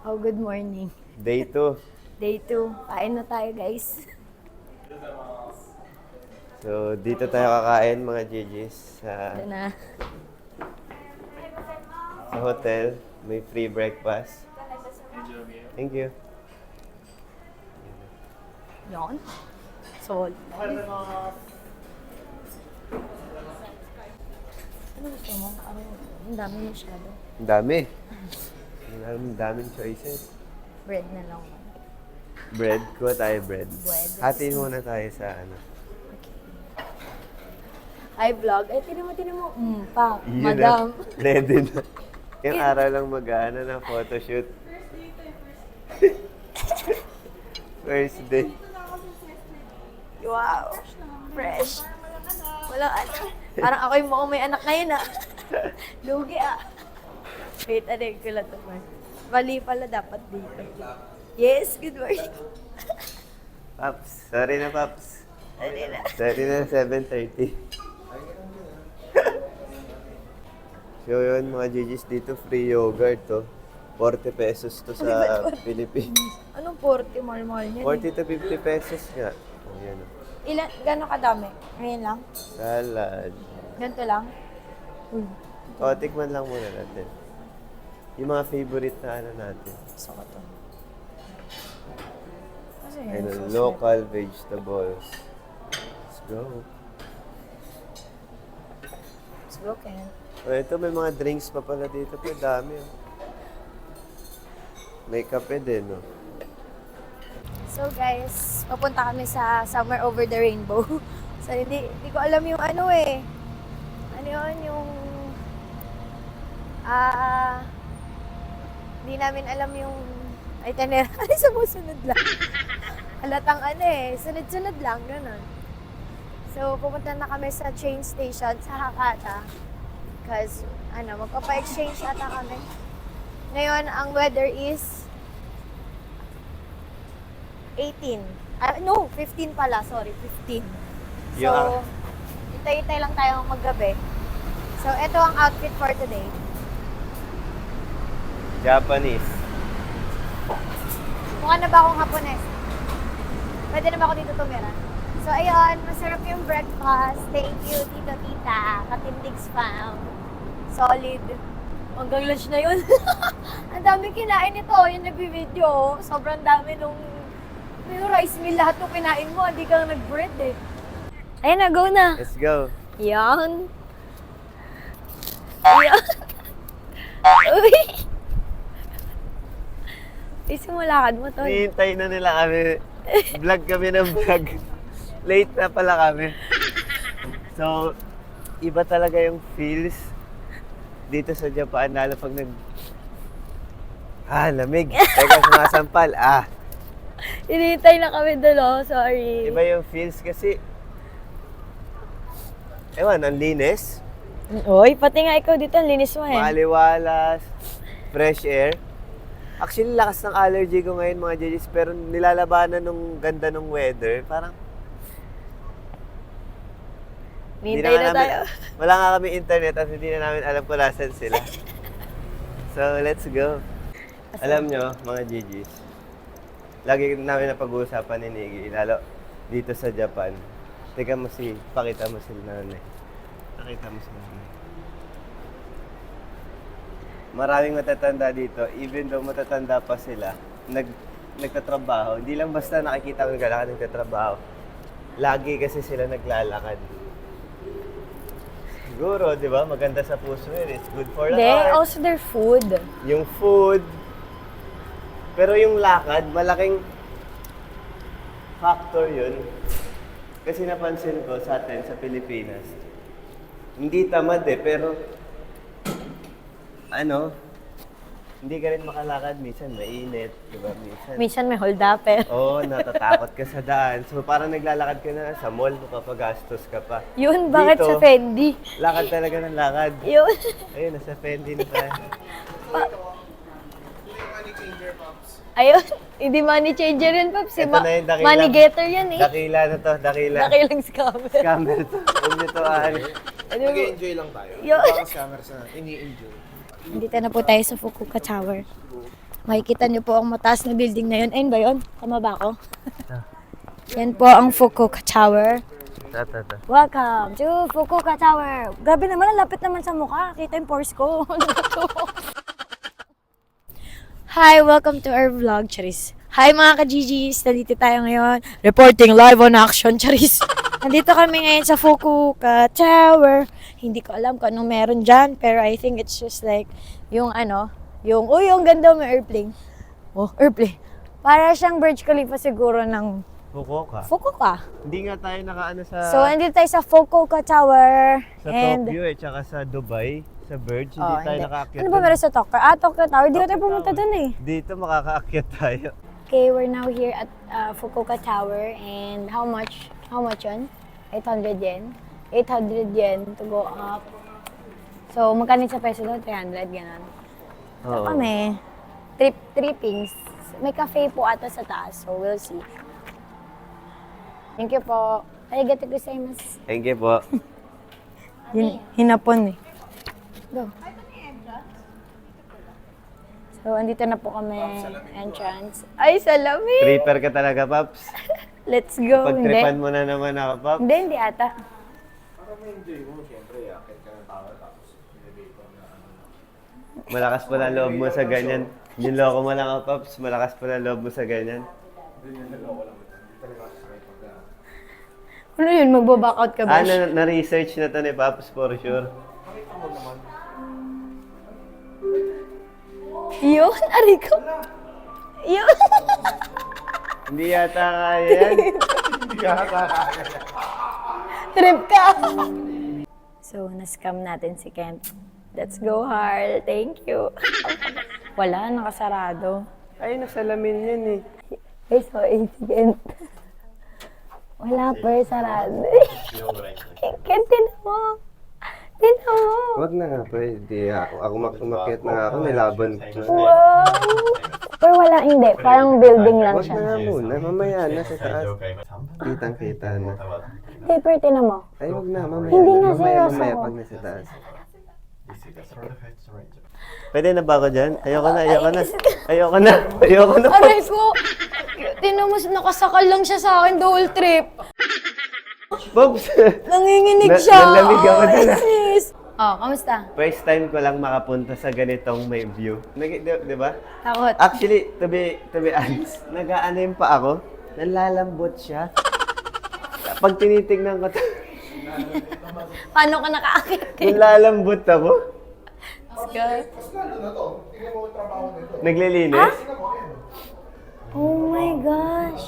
Oh, good morning. Day 2. Day 2. Kain na tayo, guys. So, dito tayo kakain mga GGs sa, Ito na. sa hotel. May free breakfast. Thank you. Yon. Sol. Ano gusto mo? Ano? Ang dami masyado. Ang dami. Ang daming, choices. Bread na lang. Bread. Kuha tayo bread. Bread. Hatiin muna tayo sa ano. Hi, vlog. Ay, tinan mo, tinan mo. Mm, pa. Yun Madam. Na, ready na. Yung araw lang mag-ano ng photoshoot. First day. Wow. Fresh. Walang ano. Parang ako yung mukhang may anak ngayon, ah. Lugi, ah. Wait, ano yung kulat naman. Mali pala dapat dito. Yes, good morning. Paps. Sorry na, Paps. Ano na? Sorry na, 7.30. so yun, mga GGs dito, free yogurt to. 40 pesos to sa Philippines. Anong 40? Mahal-mahal niyan. 40 to 50 pesos nga. Oh, yan. oh. Ilan, gano'ng kadami? Ngayon lang? Salad. Ganito lang? Uy, O, tikman lang muna natin. Yung mga favorite na ano natin. gusto ko to. Kasi Ayun, yun, sauce local vegetables. Let's go. It's broken. Oh, ito may mga drinks pa pala dito. Pero dami. Oh. May kape din, no? So guys, papunta kami sa Summer Over the Rainbow. so hindi, hindi ko alam yung ano eh. Ano yun, yung... Ah... hindi namin alam yung itinerary. Sumusunod lang. Halatang ano eh, sunod-sunod lang, ganun. So, pupunta na kami sa train station sa Hakata. Because, ano, magpapa-exchange ata kami. Ngayon, ang weather is 18. Ah, no, 15 pala. Sorry, 15. So, Yeah. hintay-hintay lang tayo maggabi. So, ito ang outfit for today. Japanese. Mukha na ba akong Hapones? Pwede na ba ako dito tumira? So, ayun, masarap yung breakfast. Thank you, Tito Tita. Katindig spam. Solid. Hanggang lunch na yun. Ang dami kinain nito. Yung nag-video. Sobrang dami nung yung rice meal. Lahat nung kinain mo. Hindi ka nag-bread eh. Ayun na, go na. Let's go. Yan. Yan. Uy. Isimulakad mo to. Hinihintay na nila kami. Vlog kami ng vlog. Late na pala kami. So, iba talaga yung feels dito sa Japan, lalo pag nag... Ah, lamig. Teka, sumasampal. Ah, Hinihintay na kami doon, oh. Sorry. iba yung feels kasi... Ewan, ang linis. Uy, pati nga ikaw dito, ang linis mo eh. Maliwalas, fresh air. Actually, lakas ng allergy ko ngayon mga judges, pero nilalabanan nung ganda ng weather. Parang, hindi Hinihintay na nga tayo. namin- wala nga kami internet at hindi na namin alam kung nasan sila. so, let's go. Alam nyo, mga GGs, lagi namin na pag-uusapan ni Niggy, lalo dito sa Japan. Teka mo si, pakita mo si nanay. Pakita mo si nanay. Maraming matatanda dito, even though matatanda pa sila, nag, nagtatrabaho. Hindi lang basta nakikita ko naglalakad, nagtatrabaho. Lagi kasi sila naglalakad. Siguro, di ba? Maganda sa puso yun. It's good for the Hindi, heart. also their food. Yung food. Pero yung lakad, malaking factor yun. Kasi napansin ko sa atin, sa Pilipinas, hindi tamad eh, pero ano, hindi ka rin makalakad. Minsan mainit, di ba? Minsan, Minsan may hold up eh. Oo, oh, natatakot ka sa daan. So parang naglalakad ka na sa mall, mapapagastos ka pa. Yun, bakit Dito, sa Fendi? Lakad talaga ng lakad. Yun. Ayun, nasa Fendi na tayo. Ayun. Hindi money changer yun, Paps. Si Ito ma- na yung dakila. money getter yan eh. Dakila na to, dakila. Nakilang scammer. Scammer to. Huwag niyo to ah. Ano? Nag-enjoy lang tayo. Yun. Baka scammers na ini-enjoy. Dito na po tayo sa Fukuoka Tower. Makikita niyo po ang mataas na building na yun. Ayun ba yun? Tama ba ako? Yan po ang Fukuoka Tower. Ta, ta, ta. Welcome to Fukuoka Tower. Grabe naman, ang lapit naman sa mukha. Kita yung pores ko. Hi, welcome to our vlog, Charis. Hi mga ka-GGs, nandito tayo ngayon. Reporting live on action, Charis. Nandito kami ngayon sa Fukuoka Tower. Hindi ko alam kung anong meron dyan, pero I think it's just like yung ano, yung, uy, yung ganda may airplane. Oh, airplane. Para siyang Burj Khalifa siguro ng Fukuoka. Fukuoka. Hindi nga tayo nakaano sa So, andito tayo sa Fukuoka Tower. sa Tokyo eh, tsaka sa Dubai, sa hindi Oh, tayo hindi. nakaakyat. Ano ba meron sa Tokyo? Ah, Tokyo Tower. Di ko tayo pumunta dun eh. Dito makakaakyat tayo. Okay, we're now here at uh, Fukuoka Tower. And how much? How much yun? 800 yen. 800 yen to go up. So, magkano sa peso doon? 300, ganun. So, Oo. kami, trip, trippings. May cafe po ata sa taas. So, we'll see. Thank you po. Arigato gozaimasu. Thank you po. Hin hinapon eh. Go. So, andito na po kami. Entrance. Ay, salamin! Tripper ka talaga, Paps. Let's go. Pagtripan Hindi. mo na naman ako, Paps. Hindi, hindi ata. Malakas pala loob mo sa ganyan. Niloko mo lang ako, Paps. Malakas pala loob mo sa ganyan. Ano yun? Magbaback out ka ba? Ah, na- na-research na to ni Paps for sure. Yun, ari ko. Yun. Hindi yata kaya yan. Trip ka. So, na-scam natin si Kent. Let's go, Harl. Thank you. Wala, nakasarado. Ay, nasalamin yan eh. Ay, so, eh, si Kent. Wala pa, sarado. Kent, tinan mo. Tinan mo. Wag na nga, pwede. Ako, ako mak- umakyat na nga ako, may laban. Wow! Wala, hindi. Parang building lang Wag siya. na muna, mamaya na sa taas. Kitang kita na. Hey, pero tinan mo. Ay, wag na, mamaya Hindi na. Mamaya, seryoso mamaya ako. pag nasa taas. Pwede na ba ako dyan? Ayoko na, ayoko na. Ayoko na, ayoko na. Aray ko! Tinan mo, nakasakal lang siya sa akin, double trip. Pops! Nanginginig Na- siya. nalamig ako dun, ah. sis. Oh, kamusta? First time ko lang makapunta sa ganitong may view. Nag, di, di ba? Takot. Actually, to be, to be honest, nag-aanim pa ako. Nalalambot siya. Pag tinitingnan ko, to, Paano ka nakaakit? nalalambot ako. Let's Naglilinis. Oh my gosh.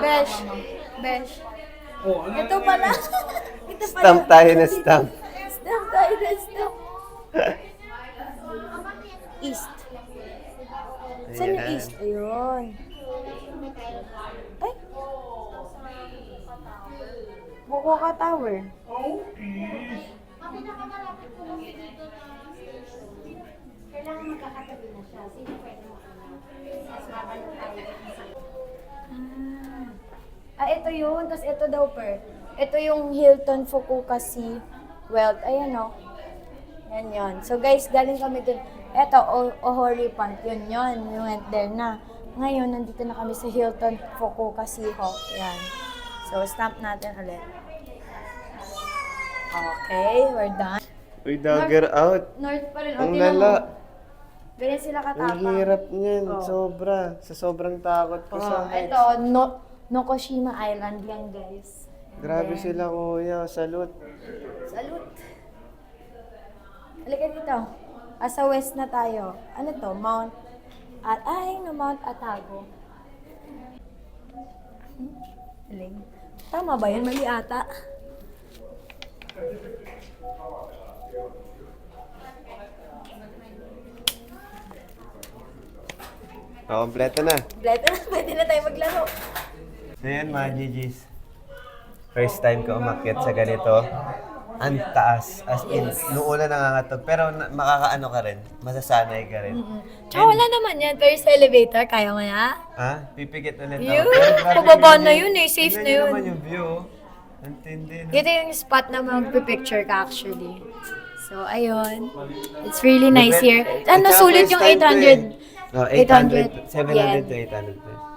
Besh. Besh. Ito pala. Ito pala. Stamp tayo na stamp. Stamp tayo na stamp. East. Saan yung east? Ayun. Ay. Bukoka Tower. Ah, ito yun. Tapos ito daw per. Ito yung Hilton Fukuoka Sea Wealth. Ayan o. Yan yun. So guys, galing kami dun. Ito, o- Ohori Park. Yun yun. We went there na. Ngayon, nandito na kami sa Hilton Fukuoka Sea Hawk. Yan. So, stamp natin ulit. Okay, we're done. Uy, dagger out. North pa rin. O, Ang mo. lala. Ganyan sila Ang katapang. hirap niyan. Oh. Sobra. Sa sobrang takot ko sa Oh, heights. ito, no, Nokoshima Island yan, guys. And Grabe then- sila, kuya. Salute. Salute! Halika dito. Asa west na tayo. Ano to? Mount... At, ay, no, Mount Atago. Hmm? Tama ba yan? Mali ata. Kompleto na. Pwede na, pwede na tayo maglaro. So yan mga GG's. First time ko umakyat sa ganito. Ang taas. As in, noong una nangangatog. Pero na, makakaano ka rin. Masasanay ka rin. Tsaka wala naman yan, pero sa elevator, kaya mo na? Ha? Pipikit ulit ako. Yun, pababa na yun eh, safe na yun. naman yung view. Ang tindi. no? Ito yung spot na magpipicture ka actually. So, ayun. It's really nice here. Ano, sulit yung time ko 800. eh. Oh, 800 800. 700 yen. to 800 pesos.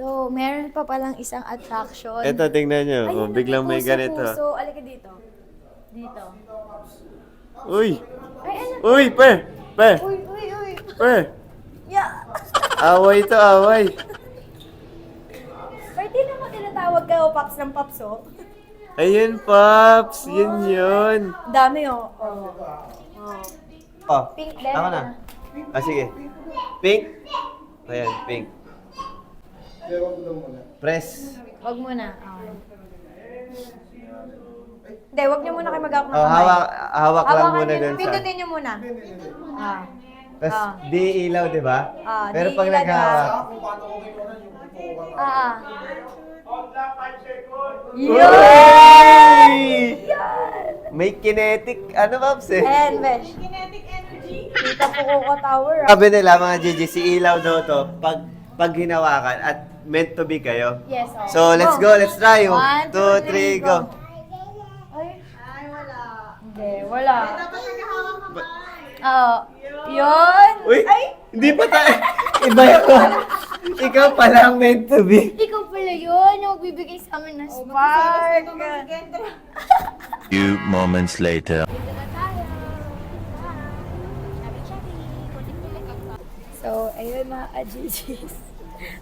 So, meron pa palang isang attraction. Ito, tingnan nyo. Ayun, oh, biglang may ganito. puso-puso. Alika dito. Dito. Uy! Ay, ano? Uy, per! Per! Uy, uy, uy. Per! Yeah. Away to, away! Pero di naman tinatawag ka o Paps ng Paps, oh. Ayun, Pops! Yun yun! Dami, oh. Oh. oh. Oh, Pink din. ako na. Ah, sige. Pink? Ayan, pink. Press. Wag mo na. Oh. Hindi, wag niyo muna kayo mag-up ng Oh, kamay. hawak, hawak lang Hawakan muna niyo- dun sa... Pindutin niyo muna. Ah. Tapos, Ah. di ilaw, di ba? Ah, Pero di pag ilaw, naghahawak... Ah, ah. Uy! May kinetic, ano, Pops eh? Ayan, Besh. Kinetic energy. Kita po ko tower, ah. Sabi nila, mga GG, si ilaw daw to, pag, pag hinawakan at meant to be kayo. Yes, oh. So, let's go, let's try. One, Two, three, go. Ay. Ay, wala. Hindi, wala. Oo. Yun. Uy, hindi pa tayo. Iba yun. Ikaw pala ang meant to be. Ikaw pala yun, yung magbibigay sa amin ng spark. Few moments later. So, ayun mga ka-GGs.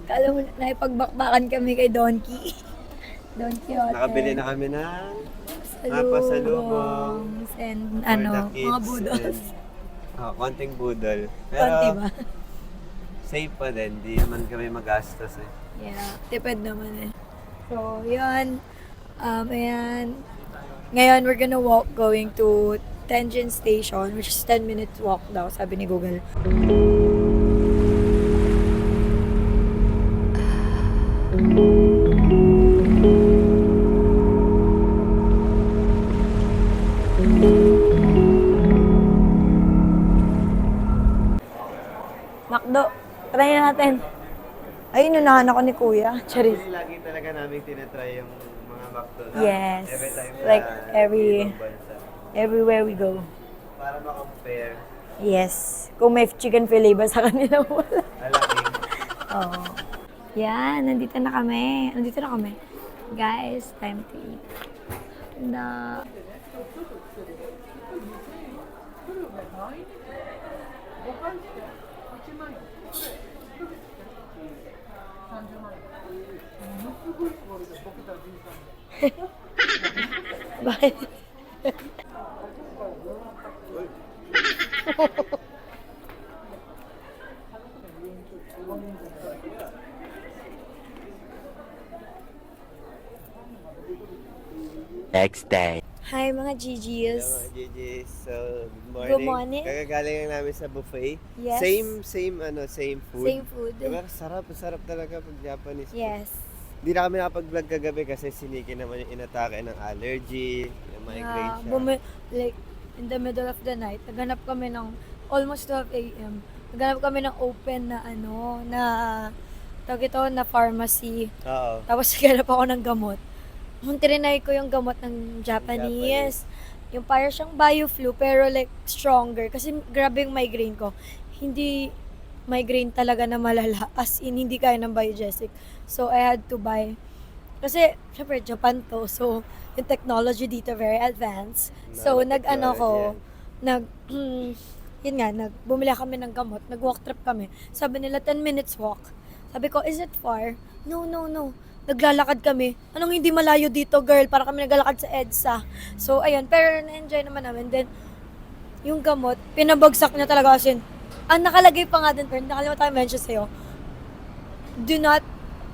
Kala mo, nakipagbakbakan kami kay Donkey. Donkey Hotel. Nakabili na kami ng Pasalubong. pasalubong. And ano, mga kids budol. Ah, konting budol. Pero, Konti ba? safe pa din. Di naman kami magastos eh. Yeah, tipid naman eh. So, yun. Um, ayan. Ngayon, we're gonna walk going to Tenjin Station, which is 10 minutes walk daw, sabi ni Google. Natin. Ayun, unahan ako ni Kuya. Charis. Actually, lagi talaga namin tinatry yung mga McDonald's. Yes. Every time Like, na every- ibang bansa. Everywhere we go. Para ma-compare. Yes. Kung may chicken fillet ba sa kanila, wala. Alaking. Oo. Yan, nandito na kami. Nandito na kami. Guys, time to eat. Na... Bakit? Next day. Hi mga Hello, GGs. mga GG. So, good morning. Good morning. Kagagaling lang namin sa buffet. Yes. Same, same, ano, same food. Same food. Diba, sarap, sarap talaga pag Japanese food. Yes. Hindi na kami nakapag-vlog kagabi kasi siniki naman yung inatake ng allergy, yung Yeah, siya. bumi- like, in the middle of the night, naghanap kami ng almost 12 a.m. Naghanap kami ng open na ano, na tawag ito, na pharmacy. Oo. Tapos naghanap ako ng gamot. Nung trinay ko yung gamot ng Japanese. Yung parang siyang bio-flu, pero like stronger. Kasi grabe yung migraine ko. Hindi migraine talaga na malala. As in, hindi kaya ng biogesic. So, I had to buy. Kasi, syempre, Japan to. So, yung technology dito very advanced. So, Nanotechnology nag-ano ko, nag, yun nga, nag, bumili kami ng gamot, nag-walk trip kami. Sabi nila, 10 minutes walk. Sabi ko, is it far? No, no, no. Naglalakad kami. Anong hindi malayo dito, girl? Para kami naglalakad sa EDSA. So, ayun. Pero na-enjoy naman namin. Then, yung gamot, pinabagsak niya talaga as in. Ang nakalagay pa nga din, pero nakalimutan ko mention sa'yo. Do not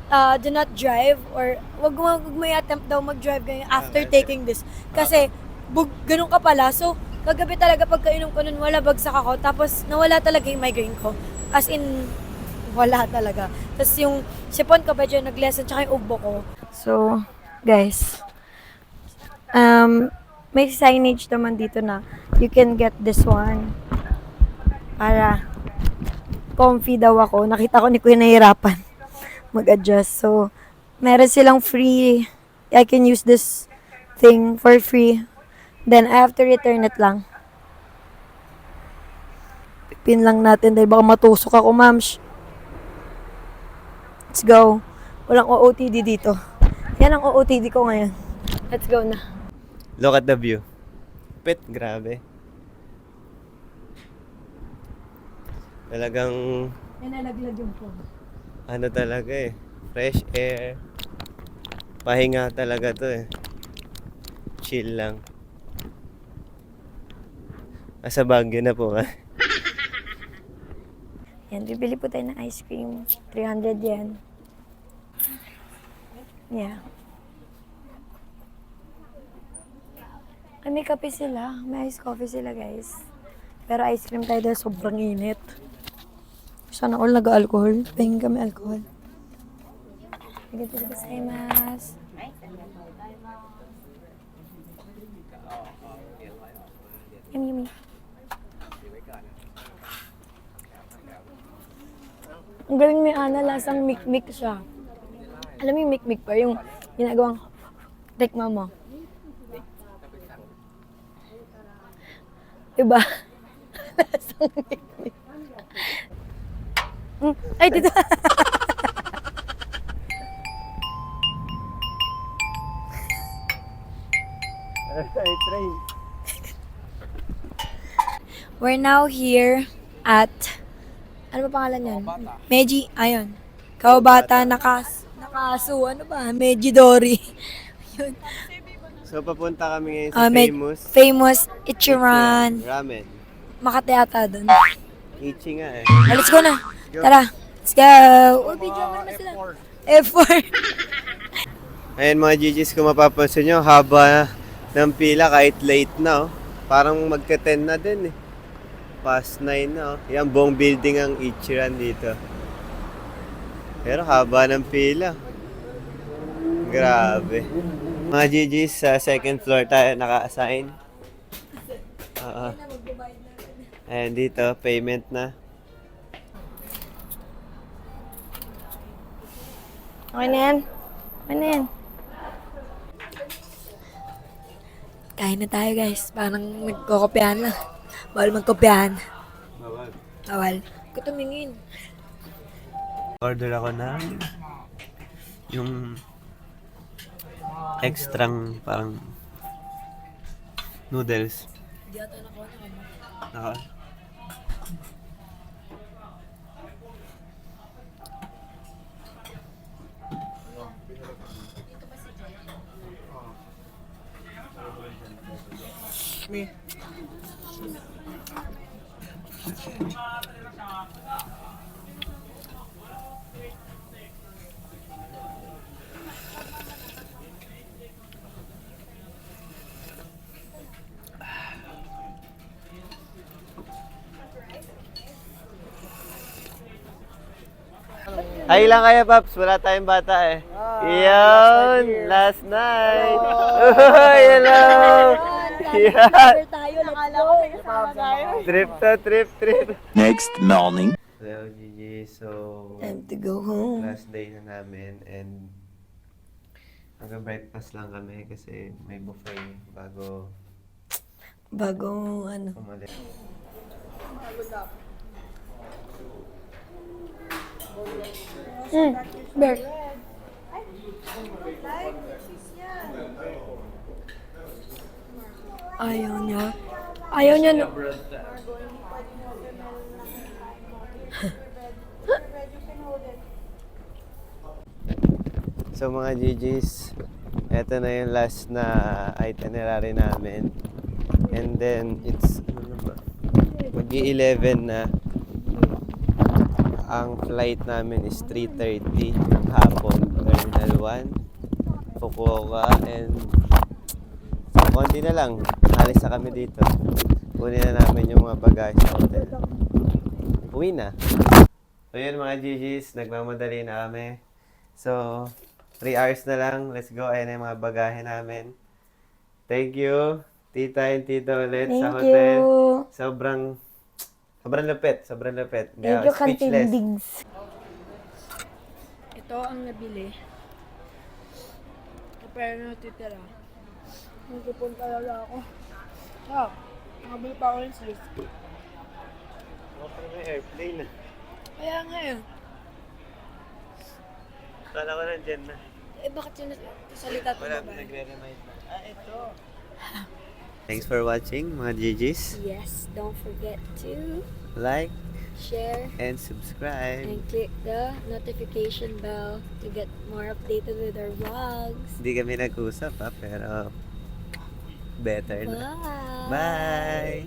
uh, do not drive or wag mo wag mo i-attempt daw mag-drive ganyan after Okay. taking this. Kasi bug, ganun ka pala. So, kagabi talaga pagkainom ko nun, wala bagsak ako. Tapos, nawala talaga yung migraine ko. As in, wala talaga. Tapos yung sipon ko, medyo nag-lesson, tsaka yung ubo ko. So, guys, um, may signage naman dito na you can get this one para comfy daw ako. Nakita ko ni Kuya nahihirapan mag-adjust. So, meron silang free, I can use this thing for free. Then, I have to return it lang. Pin lang natin dahil baka matusok ako, ma'am. Let's go. Walang OOTD dito. Yan ang OOTD ko ngayon. Let's go na. Look at the view. Pet, grabe. Talagang, Yan nalaglag yung phone. ano talaga eh. Fresh air. Pahinga talaga to eh. Chill lang. Nasa Baguio na po nga. Yan, bibili po tayo ng ice cream. 300 yen. Yeah. Ay, kape sila. May ice coffee sila, guys. Pero ice cream tayo dahil sobrang init. Sana all nag-alcohol. Pahingin kami alcohol. Arigatou gozaimasu. Yummy, yummy. Ang galing ni Ana, lasang mik-mik siya. Alam mo yung mik-mik pa, yung ginagawang tekma mo. Diba? lasang mik-mik. Mm, Ay, dito. We're now here at, ano ba pangalan yan? Meji, ayun. Kawabata, nakas, nakaso, ano ba? Meji Dory. Yun. So, papunta kami ngayon sa Ah, may- famous Famous Ichiran. ramen. Makati ata dun. Ichi nga eh. Ah, let's go na. Tara. Let's go. Oh, video mo naman sila. F4. Ayan mga GGs, kung mapapansin nyo, haba ng pila kahit late na oh. Parang magka-10 na din eh. Past 9 na oh. Yan, buong building ang Ichiran dito. Pero haba ng pila. Grabe. Mga GGs, sa second floor tayo naka-assign. Oo. Ayan dito, payment na. Okay na yan. Okay na yan. Kain na tayo guys. Parang nagkokopyahan na. Bawal magkopyahan. Bawal. Bawal. Ko tumingin. Order ako ng yung extrang parang noodles. Hindi ata nakuha na kamo. Naka. Ay lang kaya, Paps. Wala tayong bata eh. Yun! Last night! Uy, hello! Yan! tayo. Nakala ko tayo. Trip to, trip, trip. Next morning. Hello, Gigi. So, Time to go home. last day na namin and hanggang breakfast lang kami kasi may buffet bago Bago ano. umalis. Mm. Bear. Ayaw niya. Ayaw niya. No. So mga GGs, eto na yung last na itinerary namin. And then, it's, ano na ba? Mag-11 na. Ang flight namin is 3.30 ng hapon, Terminal 1, Fukuoka, and konti na lang, alis na kami dito. Kunin na namin yung mga bagay sa hotel. Uwi na. So yun mga GGs, nagmamadali na kami. So, 3 hours na lang. Let's go. Ayan na yung mga bagahe namin. Thank you, tita and tito ulit sa Thank hotel. you. Sobrang, sobrang lupit. Sobrang lupit. Thank Yeah, speechless. Ito ang nabili. Pero natitira. Nagpupun talaga ako. Ah, nakabili pa ako ng sleeve. Okay na airplane. Kaya nga eh. Kala ko nandyan na. Eh bakit yun salita ito Wala, nagre-remind na. Ah, ito. Thanks for watching mga GGs. Yes, don't forget to Like share and subscribe. and click the notification bell to get more updated with our vlogs. Hindi kami nag-usap ha, pero better na. Bye! Bye!